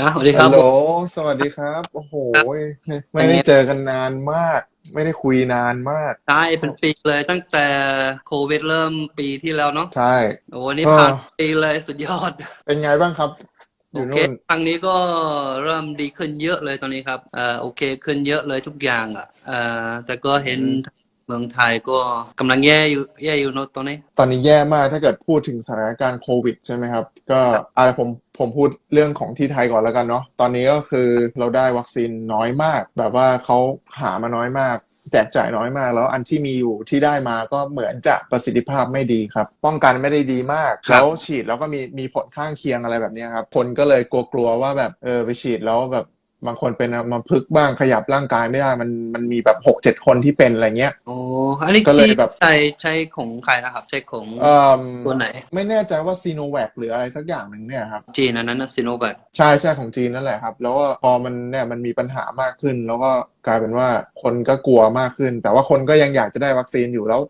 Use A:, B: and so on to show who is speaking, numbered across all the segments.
A: นะสวัสดีครั
B: ฮั
A: บ
B: ลโหล สวัสดีครับ โอ้โห ไม่ได้เจอกันนานมาก ไม่ได้คุยนานมาก
A: ใช่เป็นปีเลยตั้งแต่โควิดเริ่มปีที่แล้วเนาะ
B: ใช่
A: โอ้วันนี้
B: เออ
A: ผ่านปีเลยสุดยอด
B: เป็นไงบ้างครับ อ
A: โอยู่เค
B: นู่น
A: ครั้งนี้ก็เริ่มดีขึ้นเยอะเลยตอนนี้ครับเอ่อโอเคขึ้นเยอะเลยทุกอย่างอะเอ่อแต่ก็เห็นเมืองไทยก็กำลังแย่อยู่แย่อยู่เนอะตอนนี้
B: ตอนนี้แย่มากถ้าเกิดพูดถึงสถานการณ์โควิดใช่ไหมครับ ก็อะไรผมผมพูดเรื่องของที่ไทยก่อนแล้วกันเนาะตอนนี้ก็คือเราได้วัคซีนน้อยมาก แบบว่าเขาหามาน้อยมากแจกจ่ายน้อยมาก แล้วอันที่มีอยู่ที่ได้มาก็เหมือนจะประสิทธิภาพไม่ดีครับ ป้องกันไม่ได้ดีมาก
A: ครับ
B: แล้วฉีดแล้วก็มีมีผลข้างเคียงอะไรแบบเนี้ยครับคนก็เลยกลัวๆว่าแบบเออไปฉีดแล้วแบบ บางคนเป็นอัมพฤกษ์บ้างขยับร่างกายไม่ได้ มันมันมีแบบหกเจ็ดคนที่เป็นอะไรเงี้ย
A: โอ้อันนี้
B: ก็เลย
A: ที่
B: แบบ
A: ใช้ใช้ของใครนะครับ ใช้ของ
B: เอ่อ
A: ตัวไหน
B: ไม่แน่ใจว่าซีโนแวคหรืออะไรสักอย่างหนึ่งเนี่ยครับ
A: จีนอันนั้นนะซิโนแวค
B: ใช่ใช่ของจีนนั่นแหละครับ แล้วก็พอมันเนี่ยมันมีปัญหามากขึ้น แล้วก็กลายเป็นว่าคนก็กลัวมากขึ้น แต่ว่าคนก็ยังอยากจะได้วัคซีนอยู่แล้ว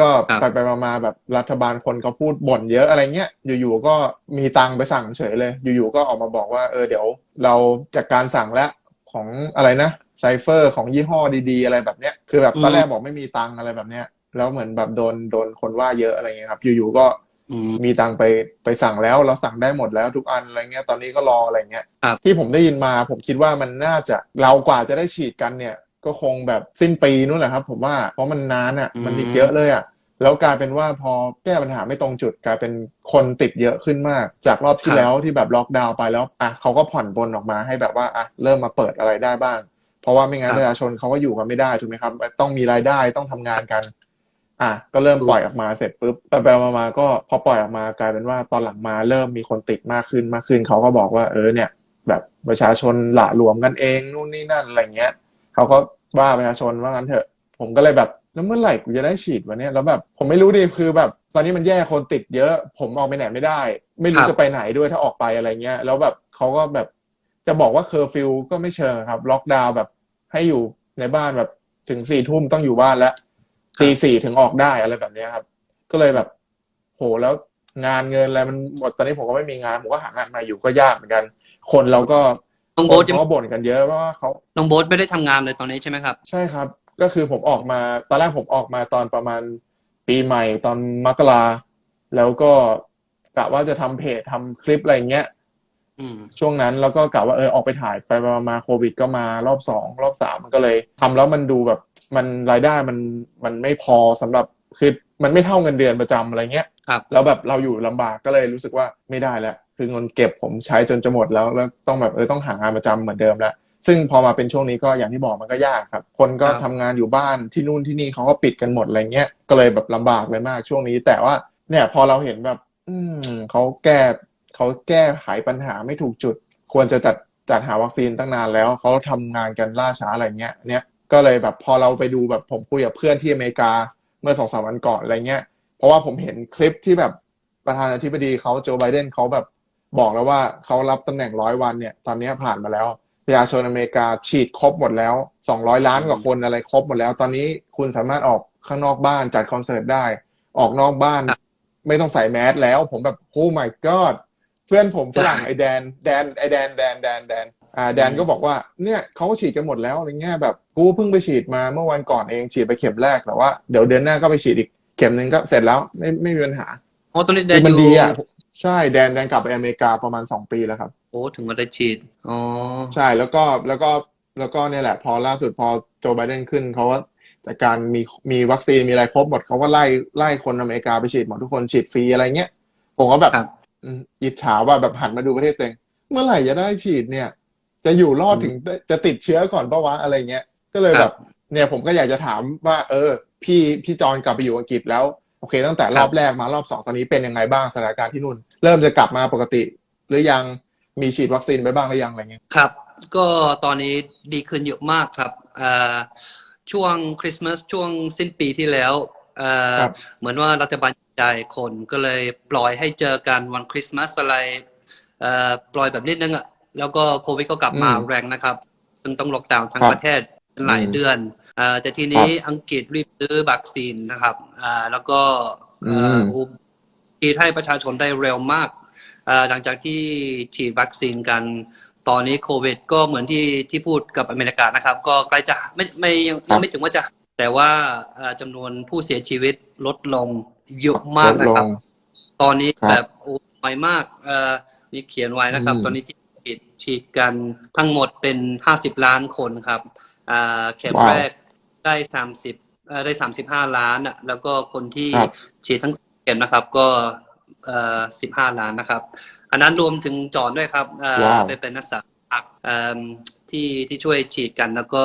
B: ก็ไปไปมามาแบบรัฐบาลคนก็พูดบ่นเยอะอะไรเงี้ย อยู่ๆก็มีตังค์ไปสั่งเฉยเลย อยู่ๆก็ออกมาบอกว่าเออเดี๋ยวเราจัดการสั่งแล้วของอะไรนะไซเฟอร์ของยี่ห้อดีๆ อะไรแบบเนี้ยคือแบบตอนแรกบอกไม่มีตังค์อะไรแบบเนี้ยแล้วเหมือนแบบโดนโดนคนว่าเยอะอะไรเงี้ยครับ อยู่ๆก็
A: อืม
B: มีตังค์ไปไปสั่งแล้วเราสั่งได้หมดแล้วทุกอันอะไรเงี้ยตอนนี้ก็รออะไรเงี้ย
A: ครับ
B: ที่ผมได้ยินมาผมคิดว่ามันน่าจะเรากว่าจะได้ฉีดกันเนี่ย ก็คงแบบสิ้นปีนู่นแหละครับ ผมว่าเพราะมันนานอะ
A: อืม
B: มันอีกเยอะเลยอะแล้วกลายเป็นว่าพอแก้ปัญหาไม่ตรงจุดกลายเป็นคนติดเยอะขึ้นมาก จากรอบที่แล้วที่แบบล็อกดาวน์ไปแล้วอะเขาก็ผ่อนปลนออกมาให้แบบว่าอะเริ่มมาเปิดอะไรได้บ้าง เพราะว่าไม่งั้นประชาชนเขาก็อยู่กันไม่ได้ถูกไหมครับ ต้องมีรายได้ต้องทำงานกัน อะก็เริ่มปล่อยออกมาเสร็จปุ๊บไปไปมามาก็พอปล่อยออกมากลายเป็นว่าตอนหลังมาเริ่มมีคนติดมากขึ้นมากขึ้นเขาก็บอกว่าเออเนี่ย แบบประชาชนหละหลวมกันเองนู่นนี่นั่นอะไรเงี้ยเขาก็ ว่าประชาชนว่างั้นเถอะ ผมก็เลยแบบแล้วเมื่อไหร่กูจะได้ฉีดวะเนี่ยแล้วแบบผมไม่รู้ดิคือแบบ ตอนนี้มันแย่คนติดเยอะ ผมออกไปไหนไม่ได้ ไม่รู้
A: ครับ
B: จะไปไหนด้วยถ้าออกไปอะไรเงี้ย แล้วแบบเขาก็แบบจะบอกว่าเคอร์ฟิวก็ไม่เชิงครับ ล็อกดาวน์แบบให้อยู่ในบ้านแบบถึงสี่ทุ่มต้องอยู่บ้านแล้วตีสี่ถึงออกได้อะไรแบบเนี้ยครับ ก็เลยแบบ โหแล้วงานเงินอะไรมันหมดตอนนี้ผมก็ไม่มีงานผมก็หางานมาอยู่ก็ยากเหมือนกัน คนเราก็
A: น้อง
B: ค
A: โบ๊ท
B: น
A: จะ
B: เขาก็บ่นกันเยอะเพราะว่าเขา
A: น้องโบ๊ทไม่ได้ทำงานเลยตอนนี้ใช่ไหมครับ
B: ใช่ครับ ก็คือผมออกมาตอนแรกผมออกมาตอนประมาณปีใหม่ตอนมกราแล้วก็กะว่าจะทำเพจทำคลิปอะไรเงี้ย
A: อืม
B: ช่วงนั้นแล้วก็กะว่าเออออกไปถ่ายไปมามาโควิดก็มารอบสองรอบสามมันก็เลยทำแล้วมันดูแบบมันรายได้มันมันไม่พอสำหรับคือมันไม่เท่าเงินเดือนประจำอะไรเงี้ย
A: ครับ
B: แล้วแบบเราอยู่ลำบากก็เลยรู้สึกว่าไม่ได้แล้ว คือเงินเก็บผมใช้จนจะหมดแล้วแล้วต้องแบบเออต้องหางานประจำเหมือนเดิมแล้วซึ่งพอมาเป็นช่วงนี้ก็อย่างที่บอกมันก็ยากครับ คนก็
A: ครับ
B: ทำงานอยู่บ้านที่นู่นที่นี่เขาก็ปิดกันหมดอะไรเงี้ยก็เลยแบบลำบากเลยมากช่วงนี้ แต่ว่าเนี่ยพอเราเห็นแบบ อืมเขาแก้เขาแก้ไขปัญหาไม่ถูกจุด ควรจะจัดจัดหาวัคซีนตั้งนานแล้วเขาทำงานกันล่าช้าอะไรเงี้ยเนี่ยก็เลยแบบพอเราไปดูแบบผมคุยกับเพื่อนที่อเมริกาเมื่อสองสามวันก่อนอะไรเงี้ย เพราะว่าผมเห็นคลิปที่แบบประธานาธิบดีเขาโจไบเดนเขาแบบ บอกแล้วว่าเขารับตำแหน่งร้อยวันเนี่ย ตอนนี้ผ่านมาแล้ว ประชาชนอเมริกาฉีดครบหมดแล้ว200ล้านกว่าคนอะไรครบหมดแล้ว ตอนนี้คุณสามารถออกข้างนอกบ้านจัดคอนเสิร์ตได้ ออกนอกบ้าน
A: ครับ
B: ไม่ต้องใส่แมสแล้ว ผมแบบโอ้ my god เพื่อนผมฝรั่งไอแดนแดนไอแดนแดนแดนแดนอ่าแดนก็บอกว่าเนี่ยเขาก็ฉีดกันหมดแล้วอะไรเงี้ยแบบกูเพิ่งไปฉีดมาเมื่อวันก่อนเองฉีดไปเข็มแรกแต่ว่าเดี๋ยวเดือนหน้าก็ไปฉีดอีกเข็มหนึ่งก็เสร็จแล้วไม่ไม่มีปัญหา
A: โอ้ตอนนี้แด
B: คื
A: น
B: อมัน
A: อยู่
B: ดีอะ ใช่แดนแดนกลับไปอเมริกาประมาณสองปีแล้วครับ
A: โอ้ถึงมาได้ฉีดอ๋อ
B: ใช่แล้วก็แล้วก็แล้วก็เนี่ยแหละ พอล่าสุดพอโจไบเดนขึ้นเขาว่าจากการมีมีวัคซีนมีอะไรครบหมดเขาก็ไล่ไล่คนอเมริกาไปฉีดหมดทุกคนฉีดฟรีอะไรเงี้ยผมก็แบบ
A: ครับ
B: อืมอิจฉาว่าแบบหันมาดูประเทศตัวเองเมื่อไหร่จะได้ฉีดเนี่ย จะอยู่รอดถึงจะติดเชื้อก่อนปะวะอะไรเงี้ยก็เลย
A: ค
B: แบ
A: รับ
B: บ เนี่ยผมก็อยากจะถามว่า เออ พี่พี่จอนกลับไปอยู่อังกฤษแล้ว โอเค ตั้งแต่รอบแรกมารอบสองตอนนี้เป็นยังไงบ้างสถานการณ์ที่นู่น เริ่มจะกลับมาปกติ หรือยังมีฉีดวัคซีนไปบ้างหรือยังอะไรเงี้ย
A: ครับ ก็ตอนนี้ดีขึ้นเยอะมากครับเอ่อช่วงคริสต์มาสช่วงสิ้นปีที่แล้วเอ่อ
B: ครับ
A: เหมือนว่ารัฐบาลใจคนก็เลยปล่อยให้เจอกันวันคริสต์มาสอะไรเอ่อปล่อยแบบนิดนึงอะแล้วก็โควิดก็กลับมา
B: อืม
A: แรงนะครับจึงต้องล็อกดาวน์ทั้ง
B: ครับ
A: ประเทศหลาย
B: อืม
A: เดือนเอ่อ แต่ทีนี้อังกฤษรีบซื้อวัคซีนนะครับอ่าแล้วก็เอ่ออ
B: ม
A: ฉีดให้ประชาชนได้เร็วมากเอ่อหลังจากที่ฉีดวัคซีนกันตอนนี้โควิด ก็เหมือนที่ที่พูดกับอเมริกานะครับ ก็ใกล้จะไม่ไม่ยังยังไม่ถึงว่าจะ แต่ว่าเอ่อจำนวนผู้เสียชีวิตลดลงเยอะมาก
B: ลด
A: นะ
B: ล
A: ครับ
B: ง
A: ตอนนี้
B: ครับ
A: แบบโอ้น้อยมากเอ่อนี่เขียนไว้นะครับ
B: อืม
A: ตอนนี้ที่ฉีดฉีดกันทั้งหมดเป็นห้าสิบล้านคนครับอ่าเข็ม
B: ว้าว
A: แรก ได้สามสิบเอ่อได้สามสิบห้าล้านอะ แล้วก็คนที่
B: ครับ
A: ฉีดทั้งเข็มนะครับ ก็เอ่อสิบห้าล้านนะครับ อันนั้นรวมถึงจอนด้วยครับเอ่อ
B: ว้าว
A: ไปเป็นนักศึกษาเอ่อที่ที่ช่วยฉีดกันแล้วก็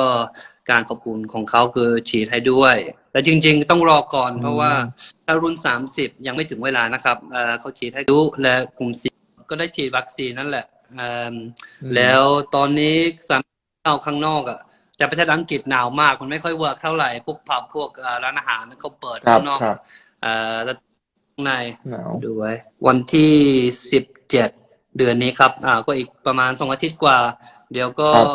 A: การขอบคุณของเขาคือฉีดให้ด้วย แต่จริง ๆ ต้องรอก่อนเพราะว่าถ้ารุ่น 30 ยังไม่ถึงเวลานะครับเอ่อเขาฉีดให้ดูและกลุ่มเสี่ยงก็ได้ฉีดวัคซีนนั่นแหละเอิ่ม
B: อืม
A: แล้วตอนนี้สามเอาข้างนอกอะ แต่ประเทศอังกฤษหนาวมากมันไม่ค่อยเวิร์กเท่าไหร่พวกผับพวกเอ่อร้านอาหารเขาเปิด
B: ครับ
A: ข้างนอก
B: ครับ
A: เอ่อแล้วข้างใน
B: หนาว
A: ดูไว้วันที่17เดือนนี้ครับ อ่า ก็อีกประมาณสองอาทิตย์กว่า เดี๋ยวก็
B: ครับ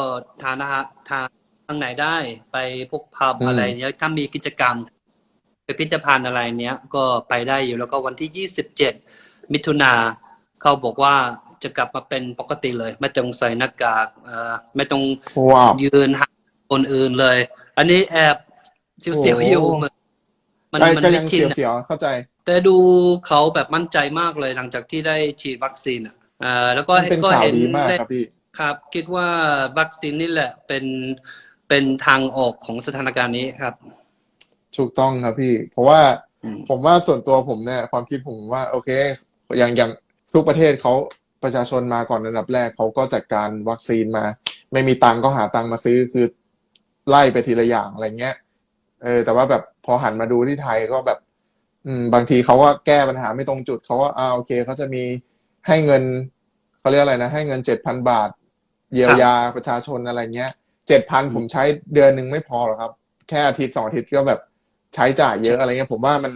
A: ทานอาหารทานข้างไหนได้ไปพวกผับ
B: อืม
A: อะไรเนี้ยถ้ามีกิจกรรมไปพิพิธภัณฑ์อะไรเนี้ยก็ไปได้อยู่แล้วก็วันที่27มิถุนาเขาบอกว่าจะกลับมาเป็นปกติเลย ไม่ต้องใส่หน้ากากเอ่อไม่ต้อง
B: ว้าว
A: ยืนหา คนอื่นเลย อันนี้แอบเสียว
B: โอ้
A: ๆอยู่เหมือนมัน
B: ไอ้
A: มัน
B: ก็
A: ไม่
B: ยัง
A: ชิน
B: เสียว
A: อะ
B: ๆเข้าใจ
A: แต่ดูเขาแบบมั่นใจมากเลยหลังจากที่ได้ฉีดวัคซีนอะเอ่อแล้วก็
B: มันเป็น
A: ก็
B: ข่าว
A: เห็น
B: ดีมาก
A: ได้
B: ครับพี่
A: ครับ คิดว่าวัคซีนนี่แหละเป็นเป็นทางออกของสถานการณ์นี้ครับ
B: ถูกต้องครับพี่ เพราะว่า
A: อืม
B: ผมว่าส่วนตัวผมเนี่ยความคิดผมว่า โอเคอย่างอย่างทุกประเทศเขาประชาชนมาก่อนอันดับแรกเขาก็จัดการวัคซีนมา ไม่มีตังค์ก็หาตังค์มาซื้อคือ ไล่ไปทีละอย่างอะไรเงี้ย เออ แต่ว่าแบบพอหันมาดูที่ไทยก็แบบ อืม บางทีเขาก็แก้ปัญหาไม่ตรงจุดเขาก็อ่าโอเคเขาจะมีให้เงินเขาเรียกอะไรนะ ให้เงินเจ็ดพันบาท เยียวยาประชาชนอะไรเงี้ยเจ็ดพันผมใช้เดือนหนึ่งไม่พอหรอกครับ แค่อาทิตย์สองอาทิตย์ก็แบบใช้จ่ายเยอะอะไรเงี้ย ผมว่ามัน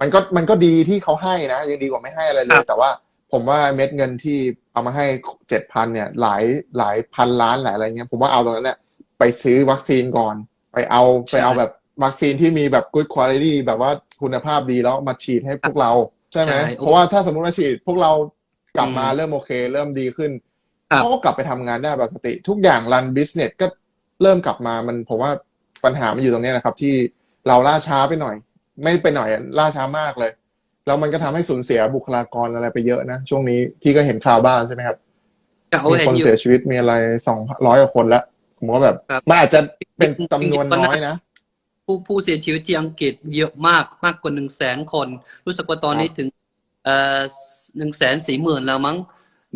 B: มันก็มันก็ดีที่เขาให้นะยังดีกว่าไม่ให้อะไรเล
A: ครั
B: ย
A: บ
B: แต่ว่าผมว่าเม็ดเงินที่เอามาให้เจ็ดพันเนี่ย หลายหลายพันล้านหลายอะไรเงี้ยผมว่าเอาตรงนั้นเนี่ย ไปซื้อวัคซีนก่อน ไปเอาไปเอาแบบวัคซีนที่มีแบบ good quality แบบว่าคุณภาพดีแล้วมาฉีดให้พวกเรา ใช่ไหม
A: ใช่
B: เพราะว่าถ้าสมมติว่าฉีด พวกเรากลับมา
A: อืม
B: เริ่มโอเค เริ่มดีขึ้น
A: ครับ
B: เขาก็กลับไปทำงานได้ปกติ ทุกอย่างรันบิสเนสก็เริ่มกลับมามันผมว่าปัญหามันอยู่ตรงเนี้ยนะครับ ที่เราล่าช้าไปหน่อย ไม่ไปหน่อยอะล่าช้ามากเลย แล้วมันก็ทำให้สูญเสียบุคลากรอะไรไปเยอะนะ ช่วงนี้พี่ก็เห็นข่าวบ้างใช่ไหมครับ
A: เขา
B: มี
A: เห็
B: คนน
A: อยู่
B: เสียชีวิตมีอะไรสองร้อยกว่าคนแล้ว ผมว่าแบบ
A: ครับ
B: มันอาจจะเป็นจำนวน
A: จริงๆ
B: น้อยนะ
A: ผู้ผู้เสียชีวิตที่อังกฤษเยอะมากมากกว่าหนึ่งแสนคน รู้สึกว่าตอนนี้
B: ครับ
A: ถึงเอ่อหนึ่งแสนสี่หมื่นแล้วมั้ง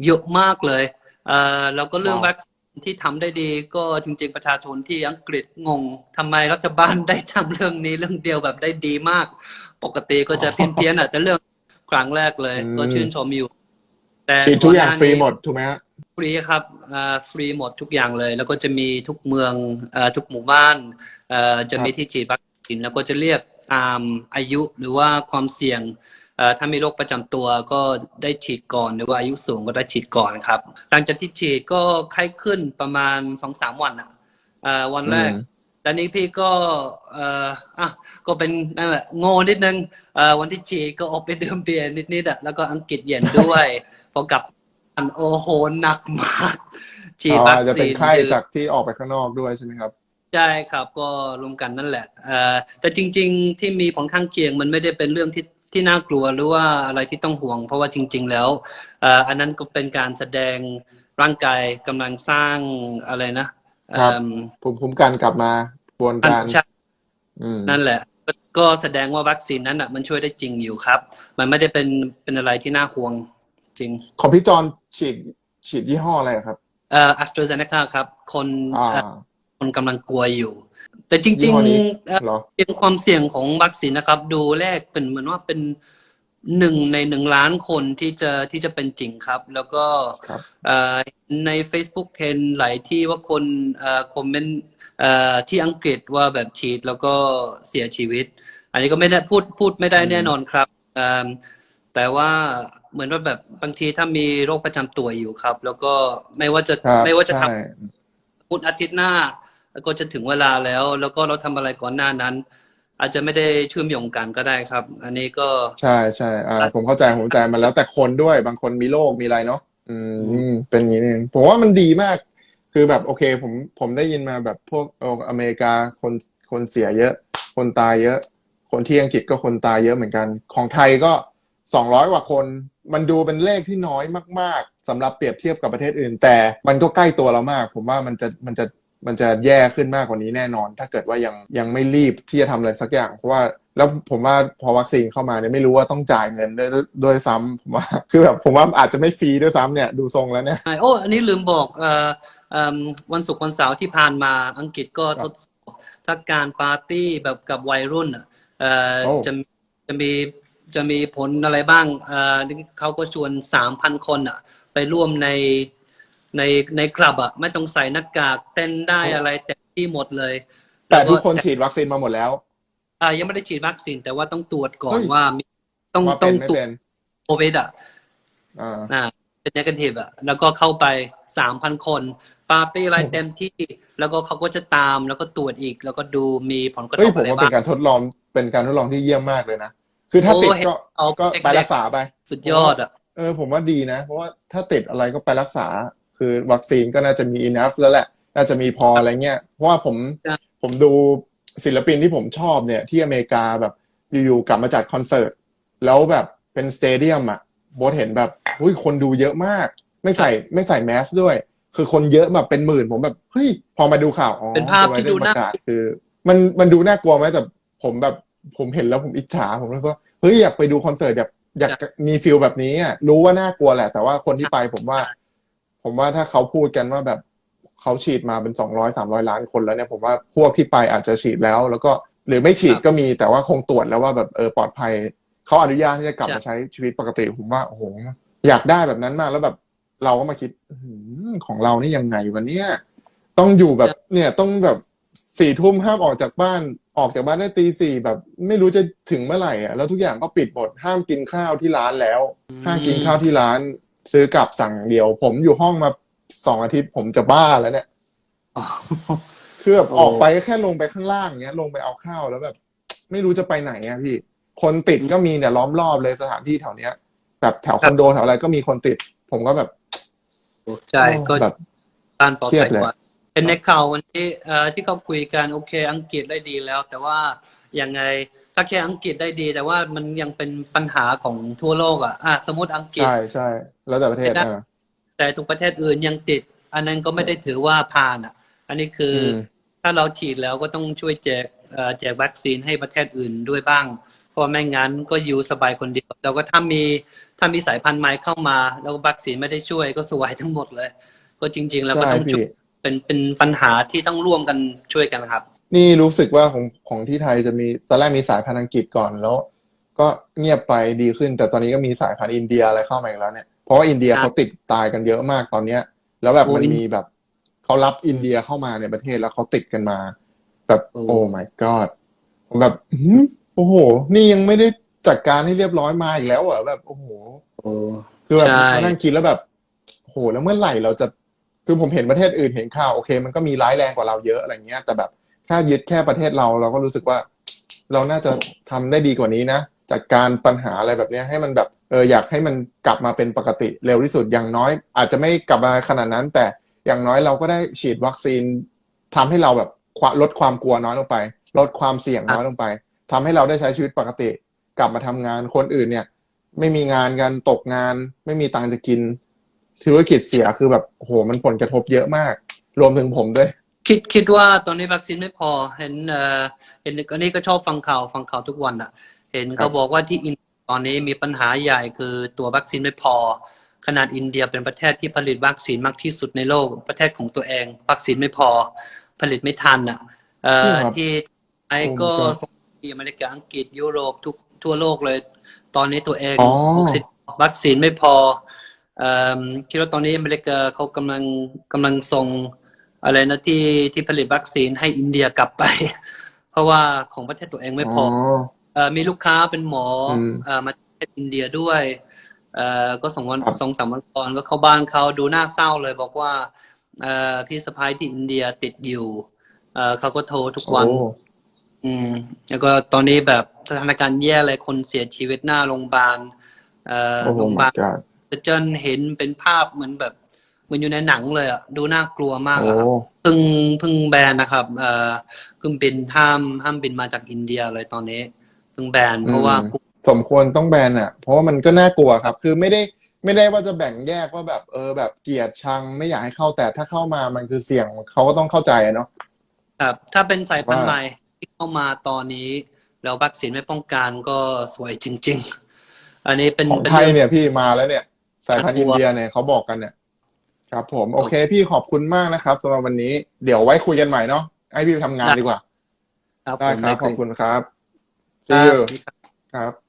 A: เยอะมากเลยเอ่อแล้วก็เรื่อง
B: ว้าว
A: วัคซีนที่ทำได้ดีก็จริง ๆ ประชาชนที่อังกฤษงงทำไมรัฐบาลได้ทำเรื่องนี้เรื่องเดียวแบบได้ดีมาก ปกติก็จะเพี้ยนเพี้ยนๆอะแต่เรื่องครั้งแรกเลย
B: อืม
A: ก็ชื่นชมอยู่ แต่
B: ฉีดทุกอย่าง
A: ก่น
B: ฟ
A: น้
B: รี
A: นี้
B: หมดถูกไหมฮะ
A: ฟรีครับอ่าฟรีหมดทุกอย่างเลย แล้วก็จะมีทุกเมืองเอ่อทุกหมู่บ้านเอ่อจะมีที่ฉีดวัคซีนแล้วก็จะเรียกตามอายุหรือว่าความเสี่ยงเอ่อถ้ามีโรคประจำตัวก็ได้ฉีดก่อนหรือว่าอายุสูงก็ได้ฉีดก่อนครับ หลังจากที่ฉีดก็ไข้ขึ้นประมาณสองสามวันอะเอ่อวันแรก
B: อืม
A: ตอนนี้พี่ก็เอ่ออะก็เป็นนั่นแหละโง่นิดนึงเอ่อวันที่ฉีดก็ออกไปดื่มเบียร์นิดๆอะแล้วก็อังกฤษเย็นด้วยพอกลับ อันโอ้โหหนักมากฉีด
B: อ๋อ
A: วัค
B: อาจจะเป็
A: ซี
B: น
A: น
B: ไข้
A: คือ
B: จากที่ออกไปข้างนอกด้วยใช่ไหมครับ
A: ใช่ครับก็รวมกันนั่นแหละเอ่อแต่จริง ๆ ที่มีผลข้างเคียงมันไม่ได้เป็นเรื่องที่ที่น่ากลัวหรือว่าอะไรที่ต้องห่วง เพราะว่าจริง ๆ แล้วเอ่ออันนั้นก็เป็นการแสดงร่างกายกำลังสร้างอะไรนะครับ เอิ่ม
B: ภูมิคุ้มกันกลับมากระบวนการ
A: ใช่
B: อืม
A: นั่นแหละก็ก็แสดงว่าวัคซีนนั้นอะมันช่วยได้จริงอยู่ครับ มันไม่ได้เป็นเป็นอะไรที่น่าห่วง จริง
B: ของพี่จอนฉีดฉีดยี่ห้ออะไรครับ
A: เอ่อ AstraZeneca ครับ คน
B: อ่า
A: เอ่อคนกำลังกลัวอยู่ แต่จ
B: ยี่
A: ริง
B: ห้อนี้
A: ๆเอ่อ
B: เหรอ
A: เป็นความเสี่ยงของวัคซีนนะครับ ดูแรกเป็นเหมือนว่าเป็นหนึ่งในหนึ่งล้านคนที่จะที่จะเป็นจริงครับ แล้วก็
B: ครับ
A: เอ่อใน Facebook เห็นหลายที่ว่าคนเอ่อคอมเมนต์เอ่อที่อังกฤษว่าแบบฉีดแล้วก็เสียชีวิต อันนี้ก็ไม่ได้พูดพูดไม่ได้
B: อืม
A: แน่นอนครับเอิ่ม แต่ว่าเหมือนว่าแบบบางทีถ้ามีโรคประจำตัวอยู่ครับ แล้วก็ไม่ว่าจะ
B: ครับ
A: ไม่ว่าจะทำ
B: ใช่
A: พุธอาทิตย์หน้า แล้วก็จะถึงเวลาแล้ว แล้วก็เราทำอะไรก่อนหน้านั้น อาจจะไม่ได้เชื่อมโยงกันก็ได้ครับ อันนี้ก็
B: ใช่ใช่อ่าผมเข้าใจผมเข้าใจมันแล้วแต่คนด้วยบางคนมีโรคมีอะไรเนาะอืมเป็นอย่างนี้เองผมว่ามันดีมาก คือแบบโอเค ผมผมได้ยินมาแบบพวกเอ่ออเมริกาคนคนเสียเยอะ คนตายเยอะ คนที่อังกฤษก็คนตายเยอะเหมือนกัน ของไทยก็ สองร้อยกว่าคน มันดูเป็นเลขที่น้อยมาก ๆสำหรับเปรียบเทียบกับประเทศอื่น แต่มันก็ใกล้ตัวเรามาก ผมว่ามันจะมันจะมันจะแย่ขึ้นมากกว่านี้แน่นอน ถ้าเกิดว่ายังยังไม่รีบที่จะทำอะไรสักอย่างเพราะว่าแล้วผมว่าพอวัคซีนเข้ามาเนี่ยไม่รู้ว่าต้องจ่ายเงินด้วยด้วยซ้ำผมว่าคือแบบผมว่าอาจจะไม่ฟรีด้วยซ้ำเนี่ยดูทรงแล้วเนี่ย
A: ใช่โอ้อันนี้ลืมบอกเอ่อเอิ่มวันศุกร์วันเสาร์ที่ผ่านมาอังกฤษก็
B: ค
A: ท
B: รับ
A: ดสอบถ้าการปาร์ตี้แบบกับวัยรุ่นอะเอ่อ
B: โอ้
A: จะมีจะมี จะมีผลอะไรบ้างเอ่อเขาก็ชวนสามพันคนอะ ไปร่วมในในในคลับอะ ไม่ต้องใส่หน้ากากเต้นได้อะไรเต็มที่หมดเลย
B: แต่ทุกคน
A: ล้ว
B: ฉีดวัคซีนมาหมดแล้ว
A: อ่ายังไม่ได้ฉีดวัคซีนแต่ว่าต้องตรวจก่อ
B: เฮ้
A: น
B: ย
A: ว่ามีต้อง
B: ว่า
A: ต้
B: เป็
A: อนง
B: ไม่
A: ตรว
B: เป็
A: จ
B: น
A: โควิดอะ
B: อ่า
A: อ่าเป็น negative อะแล้วก็เข้าไปสามพันคนปาร์ตี้อะไรเต็มที่ แล้วก็เขาก็จะตามแล้วก็ตรวจอีก แล้วก็ดูมีผลกระท
B: เฮ้ย
A: บ
B: ผม
A: อะไร
B: ว่า
A: บ้า
B: เป็น
A: ง
B: การทดลองเป็นการทดลองที่เยี่ยมมากเลยนะ คือถ้า
A: โอ้
B: ติด
A: เห็น
B: ก็
A: เอา
B: ก็
A: เด็กๆ
B: ไปรักษาไป
A: สุดยอดอะ
B: เออผมว่าดีนะ เพราะว่าถ้าติดอะไรก็ไปรักษา คือวัคซีนก็น่าจะมี enough แล้วแหละ น่าจะมีพออะไรเงี้ยเพราะว่าผม
A: ใช่
B: ผมดูศิลปินที่ผมชอบเนี่ย ที่อเมริกาแบบอยู่ๆกลับมาจัดคอนเสิร์ต แล้วแบบเป็นสเตเดียมอะโบทเห็นแบบอุ้ยคนดูเยอะมาก ไม่ใส่ไม่ใส่แมสด้วย คือคนเยอะแบบเป็นหมื่นผมแบบเฮ้ยพอมาดูข่าวอ๋อ
A: เป็นภาพที่ดูน่า
B: ประกศคือ มันมันดูน่ากลัวไหมแต่ผมแบบ ผมเห็นแล้วผมอิจฉาผมแล้วก็เฮ้ยอยากไปดูคอนเสิร์ตแบบอยากมีฟิลแบบนี้อะรู้ว่าน่ากลัวแหละ แต่ว่าคนที่ไปผมว่า ผมว่าถ้าเขาพูดกันว่าแบบเขาฉีดมาเป็นสองร้อยสามร้อยล้านคนแล้วเนี่ยผมว่าพวกที่ไปอาจจะฉีดแล้ว แล้วก็หรือไม่ฉีดก็มีแต่ว่าคงตรวจแล้วว่าแบบเออปลอดภัยเขาอนุญาตที่จะกลับมาใช้ชีวิตปกติผมว่าโอ้โหอยากได้แบบนั้นมากแล้วแบบ เราก็มาคิดอื้อหือของเรานี่ยังไงวะเนี่ยต้องอยู่แบบเนี่ยต้องแบบ สี่ทุ่มห้ามออกจากบ้านออกจากบ้านได้ตีสี่แบบ ไม่รู้จะถึงเมื่อไหร่อะแล้วทุกอย่างก็ปิดหมดห้ามกินข้าวที่ร้านแล้ว ห้ามกินข้าวที่ร้าน ซื้อกลับสั่งอย่างเดียว ผมอยู่ห้องมาสองอาทิตย์ผมจะบ้าแล้วเนี่ย
A: อ๋อ
B: คือแบบ
A: โอ้
B: ออกไปแค่ลงไปข้างล่างเงี้ย ลงไปเอาข้าวแล้วแบบ ไม่รู้จะไปไหนอะพี่ คนติดก็มีเนี่ยล้อมรอบเลยสถานที่แถวเนี้ยแบบแถวคอนโดแถวอะไรก็มีคนติด ผมก็แบบ
A: ใช่ก็
B: แบบ
A: การปลอด
B: เครีย
A: ภั
B: ด
A: ย
B: เลย
A: กว่า เป็นในข่าววันนี้เอ่อที่เขาคุยกันโอเค อังกฤษได้ดีแล้ว แต่ว่ายังไงถ้าแค่อังกฤษได้ดี แต่ว่ามันยังเป็นปัญหาของทั่วโลกอะอะสมมติอังกฤษ
B: ใช่ใช่แล้วแต่ประเทศ
A: ไม่ได้
B: เออ
A: แต่ทุกประเทศอื่นยังติด อันนั้นก็ไม่ได้ถือว่าผ่านอะ อันนี้คืออ
B: ม
A: ถ้าเราฉีดแล้วก็ต้องช่วยแจกเอ่อแจกวัคซีนให้ประเทศอื่นด้วยบ้าง เพราะไม่งั้นก็อยู่สบายคนเดียวแล้วก็ถ้ามีถ้ามีสายพันธุ์ใหม่เข้ามา แล้วก็วัคซีนไม่ได้ช่วยก็สวยทั้งหมดเลย ก็จริง ๆ แล้วก็
B: ใช่
A: ต้องช่ว
B: พี่
A: ย เป็นเป็นปัญหาที่ต้องร่วมกันช่วยกันครับ
B: นี่รู้สึกว่าของของที่ไทยจะมีตอนแรกมีสายพันธุ์อังกฤษก่อนแล้ว ก็เงียบไปดีขึ้น แต่ตอนนี้ก็มีสายพันธุ์อินเดียอะไรเข้ามาอีกแล้วเนี่ยเพราะว่าอินเดีย
A: ครับ
B: เขาติดตายกันเยอะมากตอนเนี้ย แล้วแบบ
A: โอ้
B: มัน
A: ย
B: มีแบบเขารับอินเดียเข้ามาในประเทศแล้วเขาติดกันมา แบบ
A: โอ้
B: โอ้ my god ผมแบบหืมโอ้โห นี่ยังไม่ได้จัดการให้เรียบร้อยมาอีกแล้วเหรอแบบโอ้โห
A: โอ้
B: คือแบบ
A: ใช่
B: มานั่งคิดแล้วแบบโหแล้วเมื่อไหร่เราจะ คือผมเห็นประเทศอื่นเห็นข่าวโอเค มันก็มีร้ายแรงกว่าเราเยอะอะไรเงี้ย แต่แบบถ้ายึดแค่ประเทศเราเราก็รู้สึกว่า เราน่าจะทำได้ดีกว่านี้นะจัดการปัญหาอะไรแบบเนี้ยให้มันแบบเอออยากให้มันกลับมาเป็นปกติเร็วที่สุดอย่างน้อย อาจจะไม่กลับมาขนาดนั้น แต่อย่างน้อยเราก็ได้ฉีดวัคซีนทำให้เราแบบควลดความกลัวน้อยลงไป ลดความเสี่ยงน้อยลงไปทำให้เราได้ใช้ชีวิตปกติ กลับมาทำงานคนอื่นเนี่ย ไม่มีงานกันตกงาน ไม่มีตังค์จะกิน ธุรกิจเสียคือแบบโอ้โหมันผลกระทบเยอะมาก รวมถึงผมด้วย
A: คิดคิดว่าตอนนี้วัคซีนไม่พอเห็นเอ่อเห็นอันนี้ก็ชอบฟังข่าวฟังข่าวทุกวันอะ เห็น
B: ครั
A: เขา
B: บ
A: บอกว่าที่อินตอนนี้มีปัญหาใหญ่คือตัววัคซีนไม่พอ ขนาดอินเดียเป็นประเทศที่ผลิตวัคซีนมากที่สุดในโลกประเทศของตัวเอง วัคซีนไม่พอ ผลิตไม่ทันอะเอ่
B: จริ
A: อง
B: เหรอ
A: ที่ไอ
B: โอ้
A: ก็
B: my god
A: ส่งที่อเมริกาอังกฤษยุโรปทุกทั่วโลกเลย ตอนนี้ตัวเอง
B: อ๋อ
A: สิวัคซีนไม่พอเอ่อ คิดว่าตอนนี้อเมริกาเขากำลังกำลังส่งอะไรนะที่ที่ผลิตวัคซีนให้อินเดียกลับไป เพราะว่าของประเทศตัวเองไม่พอเอ่อมีลูกค้าเป็นหมออ
B: ม
A: เอ่อมาจากประเทศอินเดียด้วยเอ่อก็สองวัน
B: ครับ
A: สองสามวันก่อนก็เข้าบ้านเขาดูหน้าเศร้าเลย บอกว่าเอ่อพี่สะพ้ายที่อินเดียติดอยู่เอ่อเขาก็โทรทุกวัน
B: โอ้
A: อืม แล้วก็ตอนนี้แบบสถานการณ์แย่เลยคนเสียชีวิตหน้าโรงพยาบาลเอ่อ
B: โอ้โห
A: โรงพยา
B: my
A: บาล
B: god
A: จะเจนเห็นเป็นภาพเหมือนแบบเหมือนอยู่ในหนังเลยอะดูน่ากลัวมาก
B: โอ้
A: อะครับเพิ่งเพิ่งแบนนะครับเอ่อเพิ่งบินห้ามห้ามบินมาจากอินเดียเลยตอนนี้เพิ่งแบนเพราะว่า
B: อืม สมควรต้องแบนอะ เพราะว่ามันก็น่ากลัวครับ คือไม่ได้ไม่ได้ว่าจะแบ่งแยกว่าแบบเออแบบเกลียดชังไม่อยากให้เข้าแต่ถ้าเข้ามามันคือเสี่ยงเขาก็ต้องเข้าใจอะเนาะ
A: ครับถ้าเป็นสายพันธุ์
B: ว่า
A: ใหม่ที่เข้ามาตอนนี้ แล้ววัคซีนไม่ป้องกันก็สวยจริง ๆ อันนี้เป็น
B: ของ
A: เป็น
B: ไทย
A: เรื่อง
B: เนี่ยพี่มาแล้วเนี่ย สายพันธุ์
A: น่ากลั
B: อิน
A: ว
B: เดียเนี่ยเขาบอกกันเนี่ยครับ ผมโอเค พี่ขอบคุณมากนะครับสำหรับวันนี้เดี๋ยวไว้คุยกันใหม่เนาะให้พี่ไปทำงานดีกว่า
A: ครับ
B: ได้
A: ผม
B: ครับขอบ
A: คุ
B: คุณครับ
A: ครั
B: see you
A: บ
B: ครับ